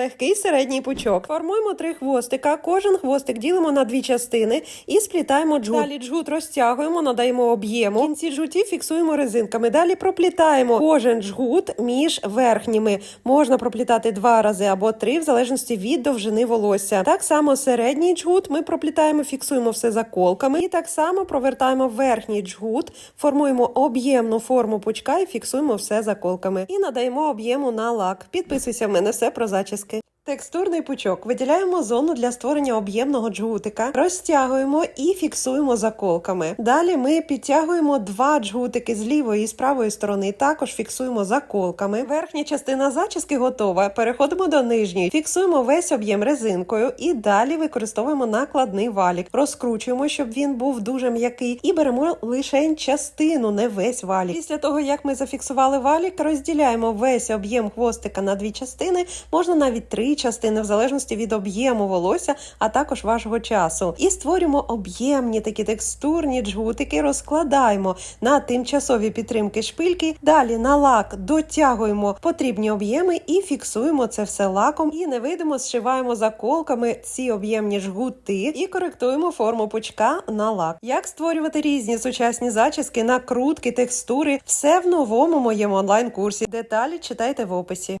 Легкий середній пучок. Формуємо три хвостика. Кожен хвостик ділимо на дві частини і сплітаємо джгут. Далі джгут розтягуємо, надаємо об'єму. Кінці джгутів фіксуємо резинками. Далі проплітаємо кожен джгут між верхніми. Можна проплітати два рази або три, в залежності від довжини волосся. Так само середній джгут ми проплітаємо, фіксуємо все заколками. І так само провертаємо верхній джгут, формуємо об'ємну форму пучка і фіксуємо все заколками. І надаємо об'єму на лак. Підписуйся в мене все про зачіски. Текстурний пучок. Виділяємо зону для створення об'ємного джгутика, розтягуємо і фіксуємо заколками. Далі ми підтягуємо два джгутики з лівої і з правої сторони. Також фіксуємо заколками. Верхня частина зачіски готова. Переходимо до нижньої, фіксуємо весь об'єм резинкою і далі використовуємо накладний валік. Розкручуємо, щоб він був дуже м'який, і беремо лише частину, не весь валік. Після того, як ми зафіксували валік, розділяємо весь об'єм хвостика на дві частини, можна навіть три частини, в залежності від об'єму волосся, а також вашого часу. І створюємо об'ємні такі текстурні джгутики, розкладаємо на тимчасові підтримки шпильки. Далі на лак дотягуємо потрібні об'єми і фіксуємо це все лаком. І невидимо зшиваємо заколками ці об'ємні жгути і коректуємо форму пучка на лак. Як створювати різні сучасні зачіски, накрутки, текстури, все в новому моєму онлайн-курсі. Деталі читайте в описі.